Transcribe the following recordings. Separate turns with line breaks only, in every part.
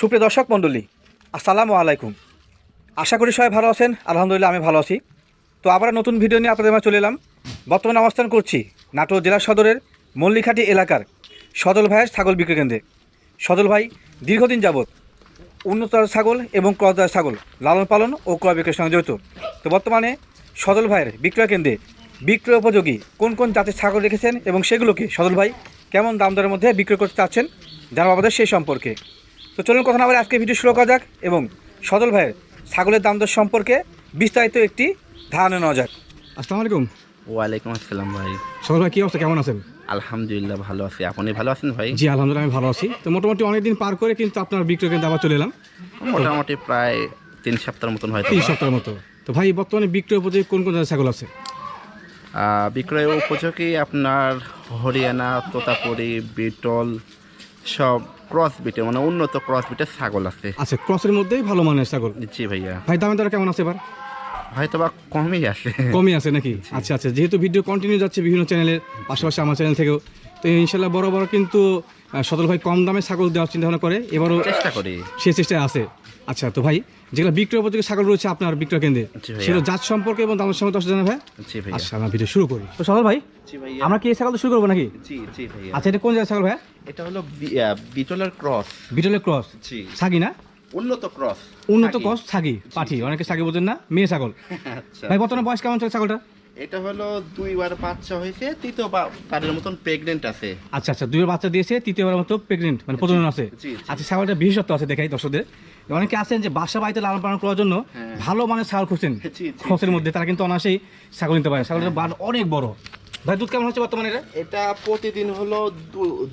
সুপ্রিয় দর্শক মণ্ডলী, আসসালামু আলাইকুম। আশা করি সবাই ভালো আছেন, আলহামদুলিল্লাহ আমি ভালো আছি। তো আবার নতুন ভিডিও নিয়ে আপনাদের চলে এলাম। বর্তমানে অবস্থান করছি নাটোর জেলা সদরের মল্লিখাটি এলাকার সদল ভাইয়ের ছাগল বিক্রি কেন্দ্রে। সদল ভাই, দীর্ঘদিন যাবৎ উন্নত ছাগল এবং ক্রসদার ছাগল লালন পালন ও ক্রয় বিক্রয়ের সঙ্গে জড়িত। তো বর্তমানে সদল ভাইয়ের বিক্রয় কেন্দ্রে বিক্রয় উপযোগী কোন কোন জাতের ছাগল রেখেছেন এবং সেগুলোকে সদল ভাই কেমন দাম দরের মধ্যে বিক্রয় করতে চাচ্ছেন জানাব আমাদের সেই সম্পর্কে। তো চলুন কথা না বলে আজকে ভিডিও শুরু করা যাক এবং সদল ভাইয়ের ছাগলের দাম দর সম্পর্কে বিস্তারিত একটি ধারণা নেওয়া যাক। আসসালামু আলাইকুম।
ওয়ালাইকুম আসসালাম ভাই।
সদল ভাই কী অবস্থা? কেমন আছেন?
আলহামদুলিল্লাহ ভালো আছি। আপনি ভালো আছেন ভাই?
জি আলহামদুলিল্লাহ আমি ভালো আছি। তো মোটামুটি অনেকদিন পার করে কিন্তু আপনার বিক্রয় কেন্দ্রে আবার চলে এলাম।
মোটামুটি প্রায় তিন সপ্তাহের মতন হয়তো
তিন সপ্তাহের মতো। তো ভাই বর্তমানে বিক্রয় উপযোগী কোন কোন ছাগল আছে?
বিক্রয় উপযোগী আপনার হরিয়ানা তোতাপুরি বিটল সব ক্রস বিটে মানে উন্নত ক্রস বিটের ছাগল আছে।
আচ্ছা ক্রসের মধ্যেই ভালো মানের ছাগল?
জি ভাইয়া।
ভাই দামে দর কেমন আছে এবার?
হয়তো বা কমই আছে।
কমই আছে নাকি? আচ্ছা আচ্ছা যেহেতু ভিডিও কন্টিনিউ যাচ্ছে বিভিন্ন চ্যানেলের পাশাপাশি আমার চ্যানেল থেকেও তো ইনশাল্লাহ বড় বড় কিন্তু সদল ভাই কম দামে ছাগল দেওয়ার চিন্তা ভাবনা করে এবারও
চেষ্টা করে।
সে চেষ্টায় আছে। আচ্ছা তো ভাই যেগুলো বিক্রয় উপযোগী ছাগল রয়েছে আপনার বিক্রয় কেন্দ্রে। সেগুলো জাত সম্পর্কে এবং দামের সম্পর্কে জানা ভাই। আচ্ছা আমরা ভিডিও শুরু করি। তো সদল ভাই আমরা কি এই ছাগল শুরু করব নাকি?
জি জি ভাইয়া।
আচ্ছা এটা কোন জায়গায় ছাগল ভাই
এটা হলো বিটলের ক্রস।
বিটলের ক্রস।
জি।
ছাগি না?
উন্নত ক্রস
উন্নত ক্রস ছাগি। পাঠি অনেকে ছাগি বোঝেন না মেয়ে ছাগল।
আচ্ছা।
ভাই বর্তমানে বয়স কেমন চলে ছাগলটা
এটা হলো দুইবার বাচ্চা হয়েছে তৃতীয় তাদের মতন প্রেগনেন্ট আছে।
আচ্ছা আচ্ছা দুই বাচ্চা দিয়েছে তৃতীয়বার মতো প্রেগনেন্ট মানে প্রজনন আছে। আচ্ছা ছাগলটা বিশেষত্ব আছে দেখাই দর্শকদের। অনেকে আছেন যে বাসা বাড়িতে লালন পালন করার জন্য
হ্যাঁ।
ভালো মানের ছাগল খুঁজছেন।
জি,
মধ্যে তারা কিন্তু অনায়াসেই ছাগল নিতে পারে। ছাগলের বান অনেক বড়। ভাই দুধ কেমন হচ্ছে বর্তমানে এটা?
এটা প্রতিদিন হলো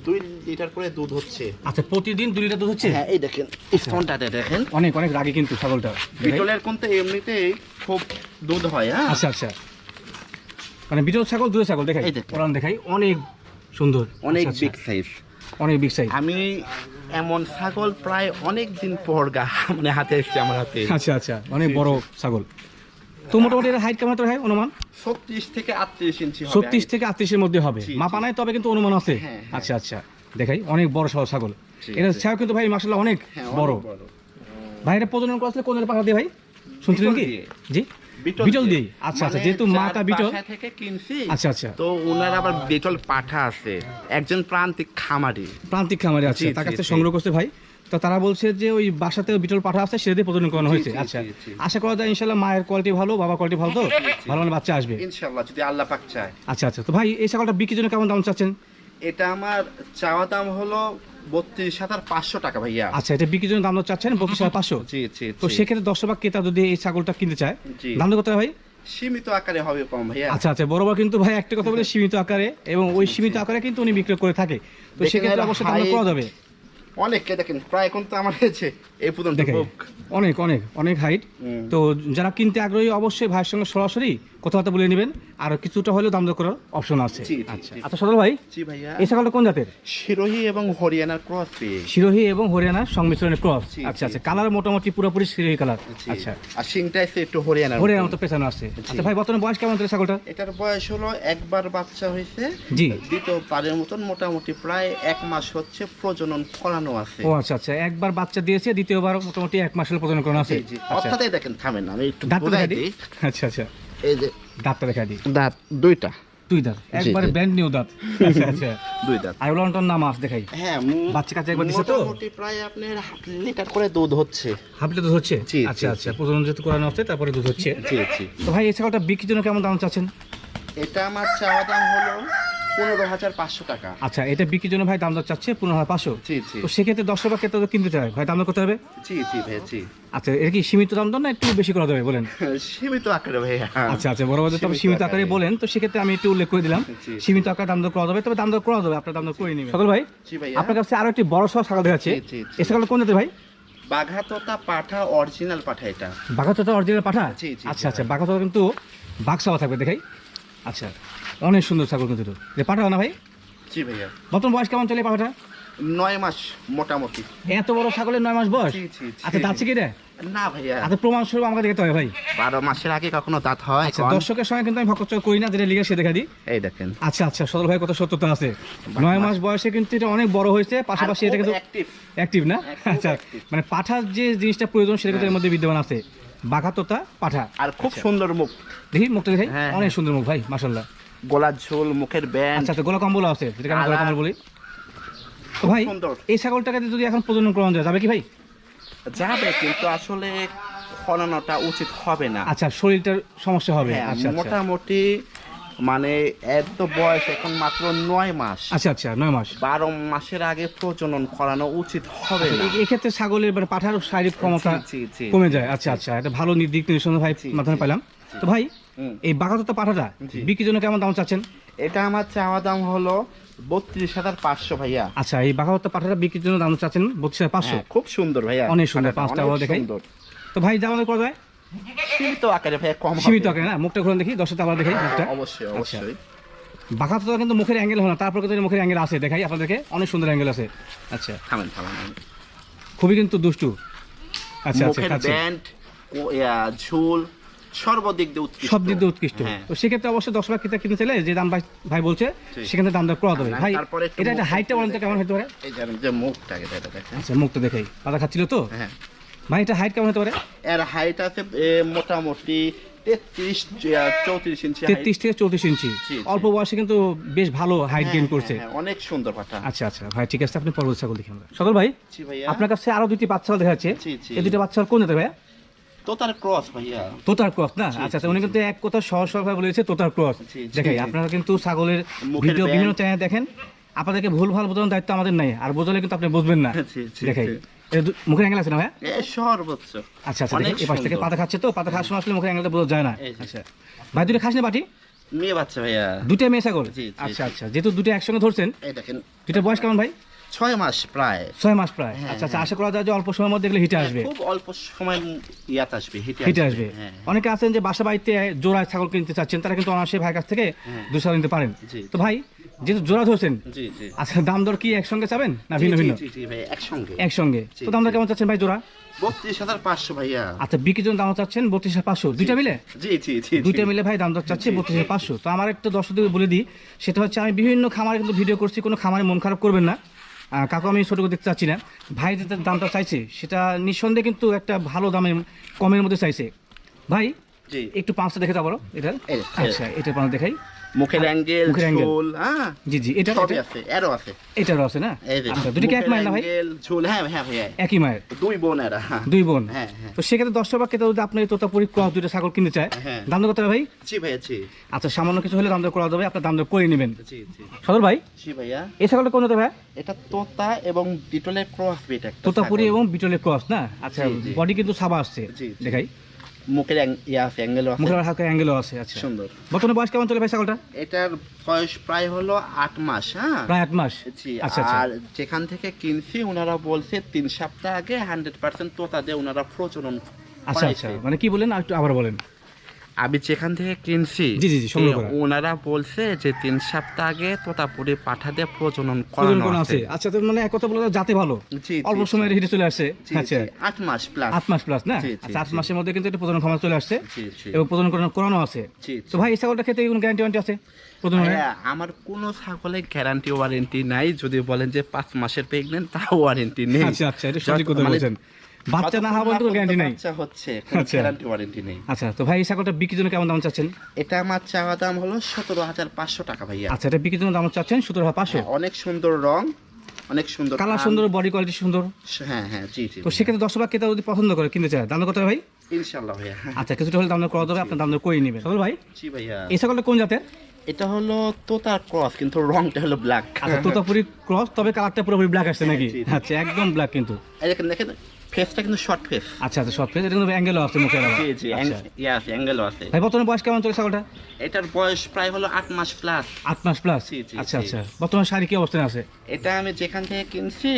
দুই লিটার করে দুধ হচ্ছে।
আচ্ছা প্রতিদিন দুই লিটার দুধ হচ্ছে?
হ্যাঁ এই দেখেন
অনেক অনেক রাগে কিন্তু ছাগলটা।
বিটলের কিন্তু এমনিতেই খুব দুধ হয় হ্যাঁ।
আচ্ছা আচ্ছা। মানে বিটল ছাগল দুধের ছাগল দেখাই?
এই দেখুন।
দেখাই অনেক সুন্দর।
অনেক
আচ্ছা,
বিগ
আচ্ছা।
সাইজ
অনেক বিগ সাইজ
আমি এমন ছাগল প্রায় অনেক দিন পর গা মানে হাতে এসছে আমার হাতে।
আচ্ছা আচ্ছা অনেক বড় ছাগল। তো মোটামুটি এর হাইট কেমন হতে হয় অনুমান?
ছত্রিশ থেকে আটত্রিশ ইঞ্চি হবে।
ছত্রিশ থেকে আটত্রিশের মধ্যে হবে। মাপা নাই তবে কিন্তু অনুমান আছে।
হ্যাঁ, হ্যাঁ।
আচ্ছা আচ্ছা। দেখাই অনেক বড় সহ ছাগল। এটা। ছাগল কিন্তু ভাই মাসাল্লাহ অনেক
হ্যাঁ,
বড়। ভাই এটা প্রজনন করলে কোন পাখা দিয়ে ভাই? শুনছিলেন কি? জি। বিটল দিয়ে। আচ্ছা আচ্ছা
মানে
যেহেতু মাটা বিটল
থেকে কিনছি
আচ্ছা আচ্ছা।
তো ওনার আবার বিটল পাঠা আছে। একজন প্রান্তিক খামারি।
প্রান্তিক খামারে আছে
জি,
তার কাছে সংগ্রহ করছে ভাই। তো তারা বলছে যে ওই বাসাতে বিটল পাঠা আছে সেটা দিয়ে প্রজনন করানো হয়েছে। আচ্ছা। আশা করা যায় ইনশাল্লাহ মায়ের কোয়ালিটি ভালো বাবা কোয়ালিটি ভালো তো? ভালো ভালো বাচ্চা আসবে।
ইনশাল্লাহ যদি আল্লাহ পাক চায়।
আচ্ছা আচ্ছা। তো ভাই এই ছাগলটা বিক্রির জন্য কেমন দাম চাচ্ছেন?
এটা আমার চাওয়া দাম হলো বত্রিশ হাজার পাঁচশো টাকা ভাইয়া।
আচ্ছা এটা বিক্রির জন্য দাম চাচ্ছেন? বত্রিশ হাজার পাঁচশো?
জি জি
তো সেক্ষেত্রে দশ টাকা ক্রেতা যদি এই ছাগলটা কিনতে চায় দাম কত ভাই?
সীমিত আকারে হবে কম ভাইয়া।
আচ্ছা আচ্ছা বরাবর কিন্তু ভাই একটা কথা বলে সীমিত আকারে এবং ওই সীমিত আকারে কিন্তু উনি বিক্রি করে থাকে। তো সেক্ষেত্রে অবশ্যই দাম করা যাবে।
অনেককে দেখেন প্রায় এখন তো আমার হয়েছে এই পর্যন্ত
অনেক অনেক অনেক হাইট। তো যারা কিনতে আগ্রহী অবশ্যই ভাইয়ের সঙ্গে সরাসরি কথাবার্তা বলে নেবেন। আর কিছুটা হলেও দাম দর করার অপশন আছে। আচ্ছা। আচ্ছা সদল ভাই
জি ভাইয়া।
এই ছাগলটা কোন জাতের?
শিরোহী এবং হরিয়ানার ক্রস
শিরোহী এবং হরিয়ানার সংমিশ্রণের ক্রস। আচ্ছা আচ্ছা কালার মোটামুটি পুরোপুরি শিরোহী কালার। আচ্ছা।
আর সিংটা এসে একটু হরিয়ানা
হরিয়ানার
মতো।
পেছানো আছে। আচ্ছা ভাই বর্তমানে বয়স কেমন চলে ছাগলটা
এটার বয়স হলো একবার বাচ্চা হয়েছে।
জি।
দ্বিতীয় পারের মতন মোটামুটি প্রায় এক মাস হচ্ছে প্রজনন করানো আছে।
ও আচ্ছা আচ্ছা একবার বাচ্চা দিয়েছে দ্বিতীয়বার মোটামুটি এক মাসের প্রজনন করানো আছে। আচ্ছা।
অর্থাৎ দেখেন থামেন না, আমি একটু
আচ্ছা আচ্ছা।
এই যে
দাঁতটা দেখা দিই।
দাঁত দুইটা।
দুই দাঁত। একবারে ব্যান্ড নিউ দাঁত। আচ্ছা আচ্ছা।
দুই দাঁত।
আর মাছ দেখাই।
হ্যাঁ
বাচ্চা একবার দিছে তো?
মোটামুটি প্রায় আপনার হাফ লিটার করে দুধ হচ্ছে।
হাফ লিটার দুধ হচ্ছে? আচ্ছা আচ্ছা প্রজনন যেহেতু করানো হচ্ছে তারপরে দুধ হচ্ছে।
জি জি।
তো ভাই এই ছাগলটা বিক্রির জন্য কেমন দাম চাচ্ছেন?
এটা আমার চাওয়া দাম হলো পনেরো হাজার পাঁচশো টাকা।
আচ্ছা এটা বিক্রির জন্য ভাই দাম দর চাচ্ছে পনেরো হাজার পাঁচশো?
জি জি।
তো সেক্ষেত্রে দশ টাকা ক্ষেত্রে তো কিনতে চায়? ভাই দাম দর করতে হবে?
জি জি ভাই জি।
আচ্ছা এটা কি সীমিত দাম দর না একটু বেশি করা যাবে বলেন?
সীমিত আকারে ভাইয়া।
আচ্ছা আচ্ছা বরাবর তবে
সীমিত
আকারে। বলেন তো সেক্ষেত্রে আমি একটু উল্লেখ করে দিলাম। সীমিত আকারে দাম দর করা যাবে তবে দাম দর করা যাবে আপনার দাম দর করে নেবেন। সকল ভাই? আপনার কাছে আরও একটি বড় সহ ছাগল দেখাচ্ছে। এই ছাগলটা কোন জাতের ভাই?
বাঘা তোতা পাঠা অরিজিনাল পাঠা এটা।
বাঘাচোতা অরিজিনাল পাঠা? আচ্ছা আচ্ছা বাঘাচোতা কিন্তু বাঘ থাকবে দেখাই। আচ্ছা অনেক সুন্দর ছাগল কিন্তু এটা। যে পাঠা না ভাই।
জি ভাইয়া।
বর্তমান বয়স কেমন চলে পাঠাটা
নয় মাস মোটামুটি।
এত বড় ছাগলের নয় মাস বয়স?
জি, জি, জি।
আচ্ছা যাচ্ছে কি রে
না ভাইয়া।
আচ্ছা প্রমাণ স্বরূপ আমাকে দেখতে হবে ভাই।
বারো মাসের আগে কখনো দাঁত হয়
আচ্ছা
কন?
দর্শকের সঙ্গে কিন্তু আমি ভক্ত করি না যেটা সে দেখা দিই।
এই দেখেন।
আচ্ছা আচ্ছা সদর ভাই কত সত্যতা আছে। নয় মাস। বয়সে কিন্তু এটা অনেক বড় হয়েছে পাশাপাশি এটা কিন্তু
অ্যাক্টিভ
অ্যাক্টিভ না? আচ্ছা মানে পাঠার যে জিনিসটা প্রয়োজন সেটা কিন্তু এর মধ্যে বিদ্যমান আছে। বাঘাতোতা পাঠা।
আর খুব সুন্দর মুখ।
দেখি মুখটা দেখাই
হ্যাঁ,
অনেক সুন্দর মুখ ভাই মাসাল্লাহ
গলার ঝোল মুখের ব্যান্ড।
আচ্ছা তো গোলা কম্বল আছে যেটাকে আমরা গোলা কম্বল বলি। তো ভাই। এই ছাগলটাকে যদি এখন প্রজনন করানো যায় যাবে কি ভাই?
যাবে কিন্তু আসলে ফলানোটা উচিত হবে না।
আচ্ছা শরীরটার সমস্যা হবে।
হ্যাঁ,
আচ্ছা আচ্ছা।
মোটামুটি মানে এত বয়স এখন মাত্র নয় মাস।
আচ্ছা আচ্ছা নয় মাস।
বারো মাসের আগে প্রজনন করানো উচিত হবে না।
এ- এক্ষেত্রে ছাগলের মানে পাঠার শারীরিক ক্ষমতা। কমে যায়। আচ্ছা আচ্ছা এটা ভালো দিক নির্দেশনা ভাই মাধ্যমে পেলাম তো ভাই। এই বাঘাতোতা পাঠাটা বিক্রির জন্য কেমন দাম চাচ্ছেন?
এটা আমার চাওয়া দাম হলো বত্রিশ হাজার পাঁচশো ভাইয়া।
আচ্ছা এই বাঘাতোতা পাঠাটা বিক্রির জন্য দাম চাচ্ছেন বত্রিশ হাজার পাঁচশো?
হ্যাঁ, খুব সুন্দর ভাইয়া।
অনেক সুন্দর, পাঁচটা দেখাই। তো ভাই দাম করা যায়
সীমিত আকারে ভাইয়া কম হবে।
সীমিত আকারে না? মুখটা ঘুরে দেখি দশটা আবার দেখাই মুখটা।
অবশ্যই অবশ্যই।
বাঘাতোতা কিন্তু মুখের অ্যাঙ্গেল হয় না তারপর কিন্তু এর মুখের অ্যাঙ্গেল আছে দেখাই আপনাদেরকে অনেক সুন্দর অ্যাঙ্গেল আছে। আচ্ছা।
থামেন থামেন
খুবই কিন্তু দুষ্টু। আচ্ছা আচ্ছা
মুখের
খাচ্ছে
ব্যান্ড ঝুল সর্বদিক দিয়ে উৎকৃষ্ট।
সব দিক দিয়ে উৎকৃষ্ট।
হ্যাঁ।
তো সেক্ষেত্রে অবশ্যই দশ লাখ কিনতে চাইলে যে দাম ভাই ভাই বলছে। সেখানে দাম দর করা দেবে
না,
ভাই
তারপরে একটু
এটা একটা
মুখ
হাইটটা বলেন তো কেমন হতে পারে?
এই যে যে মুখটাকে এটা দেখেন।
আচ্ছা মুখটা দেখাই। পাতা খাচ্ছিল তো?
হ্যাঁ।
ভাই এটা হাইট কেমন হতে পারে?
এর হাইট আছে মোটামুটি তেত্রিশ চৌত্রিশ ইঞ্চি
তেত্রিশ থেকে চৌত্রিশ ইঞ্চি।
জি, জি।
অল্প বয়সে কিন্তু বেশ ভালো হাইট গেইন করছে।
অনেক সুন্দর পাঠা
আচ্ছা আচ্ছা ভাই ঠিক আছে আপনি পরবর্তী ছাগল দেখি আমরা। সকল ভাই আপনার কাছে আরও দুটি বাচ্চা দেখা যাচ্ছে।
জি, জি।
এই দুটি বাচ্চা কোন যেতে ভাইয়া?
তোতার ক্রস ভাইয়া।
তোতার ক্রস না? আচ্ছা আচ্ছা উনি কিন্তু এক কথা সহজ সরল বলেছে তোতার ক্রস। আপনারা কিন্তু ছাগলের ভিডিও বিভিন্ন চ্যানেল দেখেন। আপনাদেরকে ভুল ভালো বোঝানোর দায়িত্ব আমাদের নাই আর বোঝালে কিন্তু আপনি বুঝবেন না। দেখাই। মুখের অ্যাঙ্গেল আছে না ভাইয়া?
এ সর্বোচ্চ।
আচ্ছা আচ্ছা এই পাশ থেকে পাতা খাচ্ছে তো পাতা খাওয়ার সময় আসলে মুখের অ্যাঙ্গেলটা বোঝা যায় না। আচ্ছা। ভাই দুটো খাস না বাটি?
মেয়ে বাচ্চা ভাইয়া।
দুটো মেয়ে ছাগল? আচ্ছা আচ্ছা যেহেতু দুটো একসঙ্গে ধরছেন
এই দেখেন।
দুটো বয়স কেমন ভাই?
ছয় মাস প্রায়।
ছয় মাস প্রায়?
হ্যাঁ,
আচ্ছা আচ্ছা আশা করা যায় যে অল্প সময়ের মধ্যে এগুলো হিটে আসবে।
খুব অল্প সময় ইয়াত আসবে হিটে
আসবে
হ্যাঁ।
অনেকে আছেন যে বাসা বাড়িতে জোড়া ছাগল কিনতে চাচ্ছেন তারা কিন্তু অনায়াসে ভাইয়ের কাছ থেকে
হ্যাঁ।
ছাগল নিতে পারেন। তো ভাই যেহেতু জোড়া ধরছেন আচ্ছা দাম দর কি একসঙ্গে চাবেন না ভিন্ন ভিন্ন?
একসঙ্গে।
একসঙ্গে। তো দাম দর কেমন চাচ্ছেন ভাই জোড়া?
বত্রিশ হাজার পাঁচশো ভাইয়া।
আচ্ছা বিক্রির জন্য দাম চাচ্ছেন বত্রিশ হাজার পাঁচশো। দুইটা মিলে?
জি জি জি
দুইটা মিলে ভাই দাম দর চাচ্ছি বত্রিশ হাজার পাঁচশো। তো আমার একটা দর্শকদের বলে দিই সেটা হচ্ছে আমি বিভিন্ন খামারে কিন্তু ভিডিও করছি কোনো খামারে মন খারাপ করবেন না। কাকু আমি ছোটো করে দেখতে চাচ্ছি না ভাই যে দামটা চাইছে সেটা নিঃসন্দেহে কিন্তু একটা ভালো দামের কমের মধ্যে চাইছে। ভাই একটু পাঁচটা দেখে যাব
এই।
আচ্ছা এটা পাঁচ দেখাই।
মুখের অ্যাঙ্গেল। ঝোল হ্যাঁ?
জি জি এটা
সবই আছে এরও আছে।
এটারও আছে না? আচ্ছা দুটি কি এক মায়ের না ভাই?
ঝোল হ্যাঁ হ্যাঁ ভাইয়া।
একই মায়ের
দুই বোন এরা।
দুই বোন।
হ্যাঁ হ্যাঁ।
তো সেক্ষেত্রে ক্রেতা যদি আপনি তোতাপুরি ক্রস দুটো ছাগল কিনতে চায়
হ্যাঁ।
দাম দর কত ভাই?
জি ভাইয়া জি।
আচ্ছা সামান্য কিছু হলে দাম দর করা যাবে আপনার দাম দর করে নেবেন।
জি জি।
সদর ভাই?
জি ভাইয়া।
এই ছাগলটা কোন ভাই?
এটা তোতা এবং বিটলের ক্রস বিট একটা
তোতাপুরি। এবং বিটলের ক্রস না? আচ্ছা। বডি কিন্তু সাবা আসছে। দেখাই।
মুখের ইয়া আছে অ্যাঙ্গেলও আছে।
মুখের হালকা অ্যাঙ্গেলও আছে আচ্ছা।
সুন্দর।
বর্তমানে বয়স কেমন চলে ভাই ছাগলটা?
এটার বয়স প্রায় হলো আট মাস হ্যাঁ?
প্রায় আট মাস।
জি
আচ্ছা আচ্ছা।
আর যেখান থেকে কিনছি ওনারা বলছে তিন সপ্তাহ আগে হান্ড্রেড পার্সেন্ট তোতা দিয়ে ওনারা প্রচলন
আচ্ছা আচ্ছা। মানে কি বলেন? আর একটু আবার বলেন।
আমি যেখান থেকে কিনছি
জি, জি, জি, সংগ্রহ করা।
ওনারা বলছে যে তিন সপ্তাহ আগে তোতাপুরি পাঠা দিয়ে প্রজনন করানো
আছে। আচ্ছা তো মানে এক কথা বলে যাতে ভালো। অল্প সময়ের হিটে চলে আসছে
জি,
আচ্ছা।
আট মাস প্লাস
আট মাস প্লাস না? আচ্ছা আট মাসের মধ্যে কিন্তু এটা প্রজনন ক্ষমতা চলে আসছে এবং প্রজনন করানো আছে। তো ভাই এই ছাগলটা খেতে কোনো গ্যারান্টি ওয়ারেন্টি আছে
আমার কোনো ছাগলে গ্যারান্টি ওয়ারেন্টি নাই। যদি বলেন যে পাঁচ মাসের প্রেগনেন্ট তাও ওয়ারেন্টি নেই।
আচ্ছা আচ্ছা এটা সঠিক কথা
মানে
বলছেন। বাচ্চা না হওয়া পর্যন্ত গ্যারান্টি নাই
বাচ্চা হচ্ছে
আচ্ছা।
গ্যারান্টি ওয়ারেন্টি নেই।
আচ্ছা তো ভাই এই ছাগলটা বিক্রির জন্য কেমন দাম চাচ্ছেন?
এটা আমার চাওয়া দাম হলো সতেরো হাজার পাঁচশো টাকা ভাইয়া।
আচ্ছা এটা বিক্রির জন্য দাম চাচ্ছেন সতেরো হাজার পাঁচশো?
হ্যাঁ, অনেক সুন্দর রং অনেক সুন্দর
কালার সুন্দর বডি কোয়ালিটি সুন্দর?
হ্যাঁ হ্যাঁ জি জি
তো সেক্ষেত্রে দশ ক্রেতা যদি পছন্দ করে কিনতে চায় দাম কত ভাই?
ভাইয়া।
আচ্ছা কিছুটা হলে দাম করা যাবে আপনার দাম করে নেবেন। সকল ভাই?
জি ভাইয়া।
এই ছাগলটা কোন জাতের?
এটা হলো তোতার ক্রস কিন্তু রংটা হলো ব্ল্যাক
আচ্ছা তোতাপুরি ক্রস তবে কালারটা পুরোপুরি ব্ল্যাক আসছে নাকি?
জি, জি।
আচ্ছা একদম ব্ল্যাক কিন্তু।
এই দেখেন দেখেন। ফেসটা কিন্তু শর্ট ফেস
আচ্ছা আচ্ছা শর্ট ফেস এটা কিন্তু অ্যাঙ্গেলও আছে মুখের
জি জি। ইয়াস অ্যাঙ্গেলও আছে
ভাই বর্তমানে বয়স কেমন ছাগলটা?
এটার বয়স প্রায় হলো আট মাস প্লাস
আট মাস প্লাস আচ্ছা আচ্ছা। বর্তমানে শাড়ি কি আছে?
এটা আমি যেখান থেকে কিনছি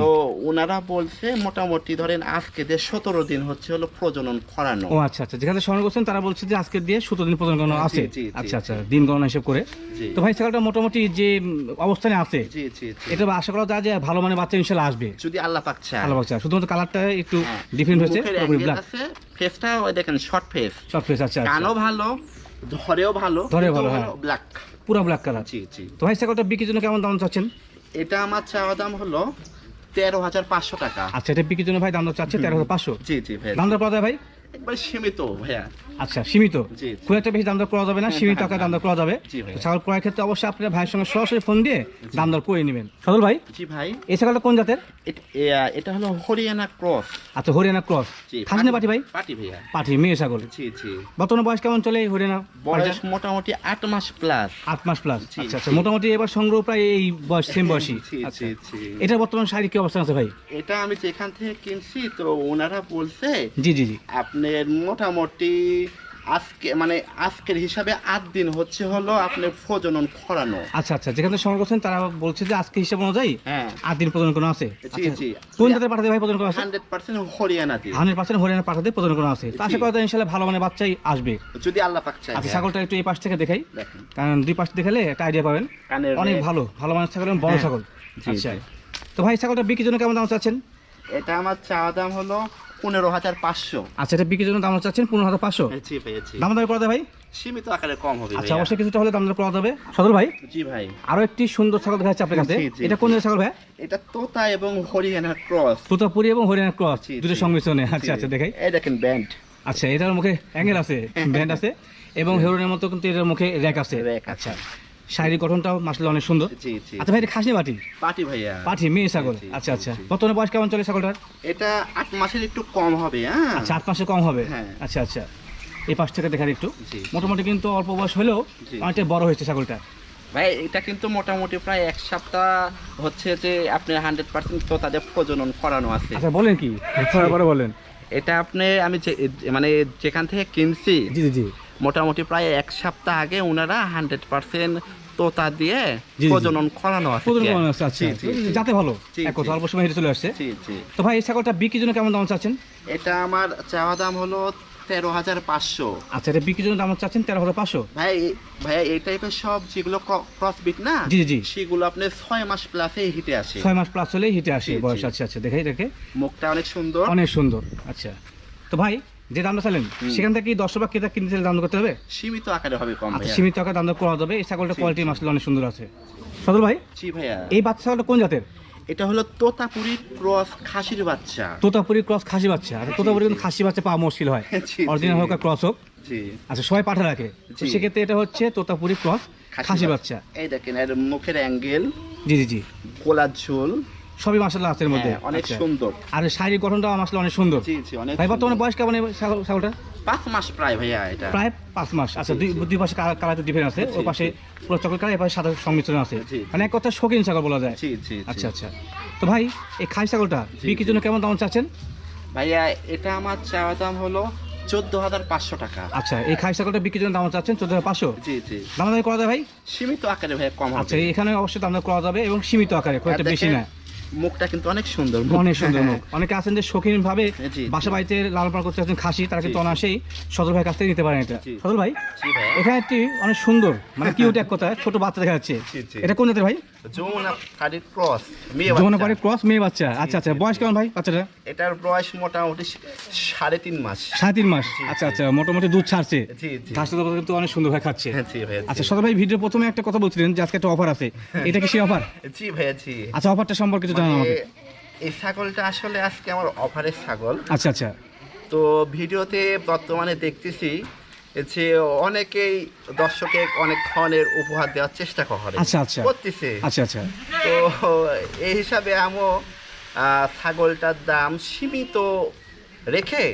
তো ওনারা বলছে মোটামুটি ধরেন আজকে যে সতেরো দিন হচ্ছে হলো প্রজনন করানো।
ও আচ্ছা আচ্ছা। যেখানে করছেন তারা বলছে যে আজকে দিয়ে সতেরো দিন গণনা
জি,
আছে। আচ্ছা আচ্ছা দিন গণনা হিসেব করে। তো ভাই ছাগলটা মোটামুটি যে অবস্থানে আছে। এটা আশা করা যায় যে ভালো মানে বাচ্চা ইনশাল্লাহ আসবে।
যদি আল্লাহ পাক চায়।
ভালো বাচ্চা শুধুমাত্র কালারটা একটু
হ্যাঁ।
ডিফারেন্ট হয়েছে পুরোপুরি ব্ল্যাক
আছে ফেসটা ওই দেখেন শর্ট ফেস
শর্ট ফেস আচ্ছা
কানও ভালো ধরেও ভালো
ধরেও ভালো, হ্যাঁ।
ব্ল্যাক
পুরো ব্ল্যাক কালার
জি জি।
তো ভাই ছাগলটা বিক্রির জন্য কেমন দাম চাচ্ছেন?
এটা আমার চাওয়া দাম হলো তেরো হাজার পাঁচশো টাকা।
আচ্ছা এটা বিক্রির জন্য ভাই দাম চাচ্ছে তেরো হাজার পাঁচশো?
জি জি ভাই।
দাম দর করা যায় ভাই?
একবার সীমিত ভাইয়া।
আচ্ছা সীমিত। খুব একটা বেশি দাম দর করা যাবে না সীমিত টাকা দাম দর করা যাবে। ছাগল ক্রয়ের ক্ষেত্রে অবশ্যই আপনার ভাইয়ের সঙ্গে সরাসরি ফোন দিয়ে দাম দর করে নেবেন। সদল ভাই?
জি ভাই।
এই ছাগলটা কোন জাতের?
এটা হলো হরিয়ানা ক্রস।
আচ্ছা হরিয়ানা ক্রস। খাসনে পাটি ভাই?
পাটি ভাইয়া।
পাঠি মেয়ে ছাগল।
জি জি।
বর্তমানে বয়স কেমন চলে এই হরিয়ানা
বয়স মোটামুটি আট মাস প্লাস
আট মাস প্লাস আচ্ছা আচ্ছা মোটামুটি এবার সংগ্রহ প্রায় এই বয়স সেম বয়সী আচ্ছা। এটা বর্তমান শারীরিক কি অবস্থান আছে ভাই?
এটা আমি যেখান থেকে কিনছি তো ওনারা বলছে
জি জি জি।
আপনার মোটামুটি আজকে মানে আজকের হিসাবে আট দিন হচ্ছে হলো আপনার প্রজনন করানো।
আচ্ছা আচ্ছা যেখানে সংগ্রহ করছেন তারা বলছে যে আজকে হিসাব অনুযায়ী
হ্যাঁ।
আট দিন প্রজনন কোনো আছে।
জি
আচ্ছা,
জি।
কোন জাতের পাঠাতে ভাই প্রদান করা আছে?
হান্ড্রেড পার্সেন্ট হরিয়ানা দিয়ে।
হান্ড্রেড পার্সেন্ট হরিয়ানা পাঠাতে প্রদান করা আছে। তো আশা। করা যায় ইনশাল্লাহ ভালো মানে বাচ্চাই আসবে।
যদি আল্লাহ পাক চায়।
আচ্ছা। ছাগলটা একটু এই পাশ থেকে দেখাই।
দেখেন।
কারণ দুই পাশ দেখালে একটা আইডিয়া পাবেন। অনেক ভালো ভালো মানুষ ছাগল এবং বড়
হ্যাঁ।
ছাগল। আচ্ছা। তো ভাই ছাগলটা বিক্রির জন্য কেমন দাম চাচ্ছেন?
এটা আমার চাওয়া দাম হলো পনেরো হাজার পাঁচশো।
আচ্ছা এটা বিক্রির জন্য দাম চাচ্ছেন পনেরো হাজার পাঁচশো?
জি
দাম দাম করা যায় ভাই?
সীমিত আকারে কম হবে
আচ্ছা অবশ্যই কিছুটা হলে দাম দর করা যাবে। সদর ভাই?
জি ভাই।
আরও একটি সুন্দর ছাগল দেখা যাচ্ছে আপনার কাছে।
জি, জি,
এটা কোন ছাগল ভাই?
এটা তোতা এবং হরিয়ানা ক্রস।
তোতাপুরি এবং হরিয়ানা ক্রস দুটো সংমিশ্রণে। আচ্ছা আচ্ছা দেখাই।
এই দেখেন ব্যান্ড।
আচ্ছা এটার মুখে অ্যাঙ্গেল আছে ব্যান্ড আছে এবং হেরোনের মতো কিন্তু এটার মুখে র্যাক আছে। আচ্ছা। শারীরিক গঠনটাও মাসলে অনেক সুন্দর।
জি জি।
আচ্ছা ভাই এটা খাসি বাটি
পাটি? ভাইয়া।
পাঠি মেয়ে ছাগল। আচ্ছা আচ্ছা। বর্তমানে বয়স কেমন চলে ছাগলটার?
এটা আট মাসের একটু কম হবে হ্যাঁ।
আচ্ছা আট মাসে কম হবে?
হ্যাঁ।
আচ্ছা আচ্ছা। এই পাশ থেকে দেখার একটু। মোটামুটি কিন্তু অল্প বয়স হলেও অনেকটা বড় হয়েছে ছাগলটা।
ভাই এটা কিন্তু মোটামুটি প্রায় এক সপ্তাহ হচ্ছে যে আপনার হান্ড্রেড পার্সেন্ট তো তাদের প্রজনন করানো আছে।
আচ্ছা বলেন কি? বলেন।
এটা আপনি আমি যে মানে যেখান থেকে কিনছি
জি জি জি।
মোটামুটি প্রায় এক সপ্তাহ আগে ওনারা হান্ড্রেড পার্সেন্ট তোতা দিয়ে। প্রজনন করানো আছে।
আচ্ছা। যাতে ভালো কথা অল্প সময় হেঁটে চলে আসছে। তো ভাই এই ছাগলটা বিক্রির জন্য কেমন দাম চাচ্ছেন?
এটা আমার চাওয়া দাম হলো তেরো হাজার পাঁচশো।
আচ্ছা এটা বিক্রির জন্য দাম চাচ্ছেন তেরো হাজার পাঁচশো?
ভাই ভাইয়া এই টাইপের সব যেগুলো ক্রস বিট না
জি, জি।
সেগুলো আপনার ছয় মাস প্লাসে হিটে আসে।
ছয় মাস প্লাস হলেই হিটে আসে। বয়স আচ্ছা আচ্ছা দেখাই দেখে।
মুখটা অনেক সুন্দর।
অনেক সুন্দর আচ্ছা। তো ভাই যে দামটা চাইলেন সেখান থেকে কি দশ বা ক্রেতা কিনতে দাম করতে হবে?
সীমিত আকারে হবে কম
আচ্ছা সীমিত টাকা দাম করা যাবে এই ছাগলটা কোয়ালিটি। মাসলে অনেক সুন্দর আছে। সদর ভাই
জি ভাইয়া।
এই বাচ্চা ছাগলটা কোন জাতের?
এটা হলো তোতাপুরি ক্রস খাসির বাচ্চা।
তোতাপুরি ক্রস খাসি বাচ্চা। আর তোতাপুরি কিন্তু খাসি বাচ্চা পাওয়া মুশকিল হয়। অরিজিনাল। হোক আর ক্রস হোক।
জি।
আচ্ছা সবাই পাঠা রাখে। সেক্ষেত্রে এটা হচ্ছে তোতাপুরি ক্রস খাসি বাচ্চা।
এই দেখেন এর মুখের অ্যাঙ্গেল
জি জি জি।
গোলার ঝোল।
সবই মাসাল্লাহ আছে এর মধ্যে।
হ্যাঁ, অনেক
আচ্ছা।
সুন্দর।
আর শারীরিক গঠনটাও আসলে অনেক সুন্দর।
জি জি অনেক
ভাই বর্তমানে বয়স কেমন ছাগলটা?
পাঁচ মাস প্রায় ভাইয়া এটা।
প্রায় পাঁচ মাস। আচ্ছা দুই দুই পাশে কালার একটু ডিফারেন্ট আছে। ওই পাশে। পুরো চকলেট কালার এপাশে সাদা সংমিশ্রণ আছে। মানে এক কথা শৌখিন ছাগল বলা যায়।
জি জি।
আচ্ছা আচ্ছা। তো ভাই এই খাসি ছাগলটা বিক্রির জন্য কেমন দাম চাচ্ছেন?
ভাইয়া এটা আমার চাওয়া দাম হলো চোদ্দ হাজার পাঁচশো টাকা।
আচ্ছা এই খাসি ছাগলটা বিক্রির জন্য দাম চাচ্ছেন চোদ্দ হাজার পাঁচশো?
জি জি।
দাম দাম করা যায় ভাই?
সীমিত আকারে ভাইয়া কম
আচ্ছা এখানে অবশ্যই দাম করা যাবে এবং সীমিত আকারে খুব একটা বেশি না।
মুখটা কিন্তু অনেক সুন্দর
অনেক সুন্দর মুখ। অনেকে আছেন যে শৌখিন ভাবে। বাসা বাড়িতে লালন পালন করতে আছেন খাসি তারা কিন্তু। অনাসেই সদর ভাইয়ের কাছ থেকে নিতে পারেন এটা। সদর ভাই এখানে একটি অনেক সুন্দর মানে কিউট এক কথা ছোট বাচ্চা দেখা যাচ্ছে। এটা কোন জাতের ভাই?
যমুনা ক্রস মেয়ে বাচ্চা।
পাড়ি ক্রস মেয়ে বাচ্চা। আচ্ছা আচ্ছা। বয়স কেমন ভাই বাচ্চাটা?
এটার বয়স মোটামুটি সাড়ে তিন মাস।
সাড়ে তিন মাস। আচ্ছা আচ্ছা। মোটামুটি দুধ ছাড়ছে।
জি জি।
ঘাসটা কিন্তু অনেক সুন্দর ভাবে খাচ্ছে।
হ্যাঁ।
আচ্ছা সদর ভাই ভিডিও প্রথমে একটা কথা বলছিলেন যে আজকে একটা অফার আছে। এটা কি সেই অফার
জি
আচ্ছা অফারটা সম্পর্কে জানান আমাকে।
মানে এই ছাগলটা আসলে আজকে আমার অফারের ছাগল।
আচ্ছা আচ্ছা।
তো ভিডিওতে বর্তমানে দেখতেছি যে অনেকেই দর্শকে অনেক ধরনের উপহার দেওয়ার চেষ্টা করে।
আচ্ছা, আচ্ছা।
করতেছে।
আচ্ছা আচ্ছা।
তো এই হিসাবে আমও ছাগলটার দাম সীমিত রেখে।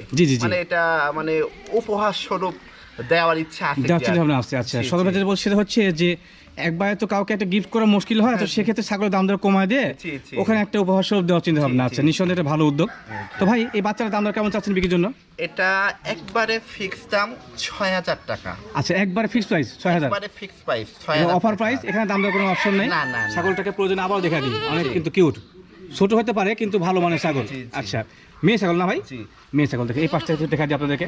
মানে এটা মানে উপহার স্বরূপ দেওয়ার ইচ্ছা আছে
আচ্ছা
জি,
সদর যেটা বলছে সেটা হচ্ছে যে একবারে তো কাউকে একটা গিফট করা মুশকিল হয় তো সেক্ষেত্রে ছাগলের দাম দর কমায় দিয়ে। ওখানে একটা উপহার স্বরূপ দেওয়ার চিন্তা ভাবনা আছে। নিঃসন্দেহে এটা ভালো উদ্যোগ। তো ভাই এই বাচ্চার দাম দর কেমন চাচ্ছেন বিক্রির জন্য?
এটা একবারে ফিক্সড দাম ছয় হাজার টাকা।
আচ্ছা একবারে ফিক্স প্রাইস ছয় হাজার।
একবারে ফিক্স প্রাইস ছয়
অফার প্রাইস এখানে দাম দর কোনো অপশন নেই।
না, না, না।
ছাগলটাকে প্রয়োজন আবার দেখা দিই। অনেক কিন্তু কিউট ছোট হতে পারে কিন্তু ভালো মানের ছাগল। আচ্ছা মেয়ে ছাগল না ভাই? মেয়ে ছাগল দেখে এই পাশটা একটু দেখা দিই আপনাদেরকে।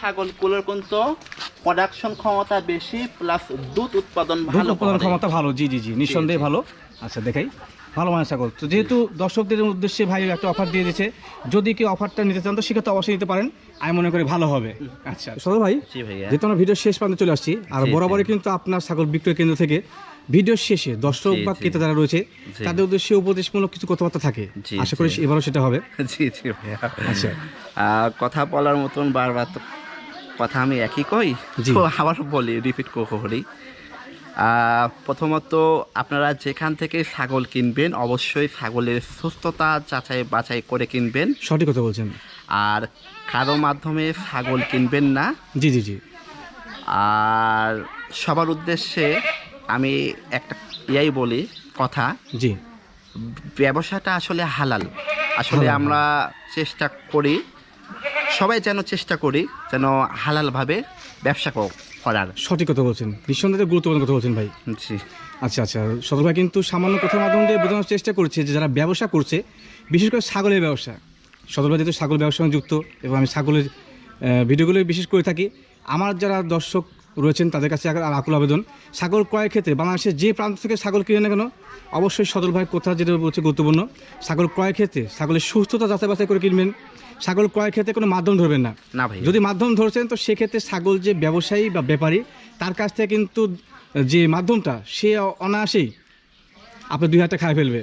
ছাগলগুলোর কিন্তু প্রোডাকশন ক্ষমতা বেশি প্লাস দুধ উৎপাদন
দুধ উৎপাদন ক্ষমতা ভালো জি জি জি নিঃসন্দেহে ভালো। আচ্ছা দেখাই। ভালো মানের ছাগল। তো যেহেতু দর্শকদের উদ্দেশ্যে ভাই একটা অফার দিয়ে দিয়েছে যদি কেউ অফারটা নিতে চান তো সেক্ষেত্রে অবশ্যই নিতে পারেন। আমি মনে করি ভালো হবে। আচ্ছা সদর ভাই যেহেতু আমরা ভিডিও শেষ পর্যন্ত চলে আসছি আর। বরাবরই কিন্তু আপনার ছাগল বিক্রয় কেন্দ্র থেকে ভিডিওর শেষে দর্শক বা। ক্রেতা যারা রয়েছে তাদের উদ্দেশ্যে উপদেশমূলক কিছু কথাবার্তা থাকে। আশা করি এবারও সেটা হবে।
জি জি ভাইয়া।
আচ্ছা।
কথা বলার মতন বারবার তো কথা আমি একই কই?
জি।
তো আবার বলি রিপিট করি প্রথমত আপনারা যেখান থেকে ছাগল কিনবেন অবশ্যই ছাগলের সুস্থতা যাচাই বাছাই করে কিনবেন।
সঠিক কথা বলছেন।
আর কারও মাধ্যমে ছাগল কিনবেন না।
জি জি জি।
আর সবার উদ্দেশ্যে আমি একটা ইয়াই বলি কথা।
জি।
ব্যবসাটা আসলে হালাল। আসলে আমরা চেষ্টা করি সবাই যেন চেষ্টা করি যেন হালালভাবে ব্যবসা করার।
সঠিক কথা বলছেন। নিঃসন্দেহে গুরুত্বপূর্ণ কথা বলছেন ভাই।
জি।
আচ্ছা আচ্ছা। সদর ভাই কিন্তু সামান্য কথার মাধ্যমে দিয়ে বোঝানোর চেষ্টা করছে যে যারা ব্যবসা করছে বিশেষ করে ছাগলের ব্যবসা। সদর ভাই যেহেতু ছাগল ব্যবসার সঙ্গে যুক্ত এবং আমি ছাগলের ভিডিওগুলো বিশেষ করে থাকি আমার যারা দর্শক রয়েছেন তাদের কাছে আর আকুল আবেদন। ছাগল ক্রয়ের ক্ষেত্রে বাংলাদেশের যে প্রান্ত থেকে ছাগল কিনে না কেন অবশ্যই সদর ভাইয়ের কথা যেটা হচ্ছে গুরুত্বপূর্ণ ছাগল ক্রয়ের ক্ষেত্রে ছাগলের সুস্থতা যাচাই বাছাই করে কিনবেন। ছাগল ক্রয়ের ক্ষেত্রে কোনো মাধ্যম ধরবেন না।
না ভাই।
যদি মাধ্যম ধরছেন তো সেক্ষেত্রে ছাগল যে ব্যবসায়ী বা ব্যাপারী তার কাছ থেকে কিন্তু যে মাধ্যমটা সে অনায়াসেই আপনার দুই হাতে খায় ফেলবে।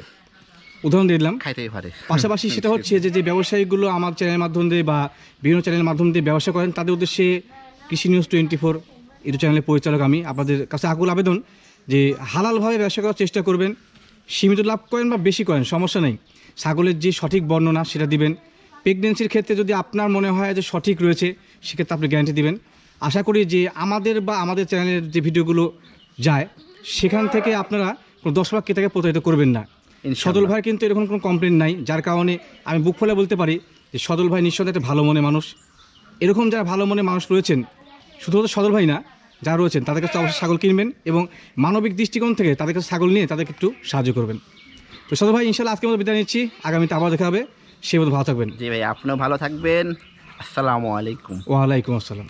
উদাহরণ দিয়ে দিলাম।
খাইতেই পারে।
পাশাপাশি সেটা হচ্ছে যে যে ব্যবসায়ীগুলো আমার চ্যানেলের মাধ্যম দিয়ে বা বিভিন্ন চ্যানেলের মাধ্যম দিয়ে ব্যবসা করেন তাদের উদ্দেশ্যে কৃষি নিউজ টোয়েন্টি ফোর ইউটিউব চ্যানেলের পরিচালক আমি। আপনাদের কাছে আকুল আবেদন যে হালালভাবে ব্যবসা করার চেষ্টা করবেন সীমিত লাভ করেন বা বেশি করেন সমস্যা নেই। ছাগলের যে সঠিক বর্ণনা সেটা দিবেন। প্রেগনেন্সির ক্ষেত্রে যদি আপনার মনে হয় যে সঠিক রয়েছে সেক্ষেত্রে আপনি গ্যারান্টি দিবেন। আশা করি যে আমাদের বা আমাদের চ্যানেলের যে ভিডিওগুলো যায় সেখান থেকে আপনারা কোনো দশ ভাগ ক্রেতাকে প্রতারিত করবেন না। সদল ভাই কিন্তু এরকম কোনো কমপ্লেন নাই যার কারণে আমি বুক ফলে বলতে পারি যে সদল ভাই নিঃসন্দেহে একটা ভালো মনে মানুষ। এরকম যারা ভালো মনে মানুষ রয়েছেন শুধুমাত্র সদর ভাই না যারা রয়েছেন তাদের কাছে অবশ্যই ছাগল কিনবেন এবং মানবিক দৃষ্টিকোণ থেকে তাদের কাছে ছাগল নিয়ে তাদেরকে একটু সাহায্য করবেন। তো সদর ভাই ইনশাল্লাহ আজকে মতো বিদায় নিচ্ছি। আগামীতে আবার দেখা হবে। সে মতো ভালো থাকবেন।
জি ভাই আপনিও ভালো থাকবেন। আসসালামু আলাইকুম।
ওয়ালাইকুম আসসালাম।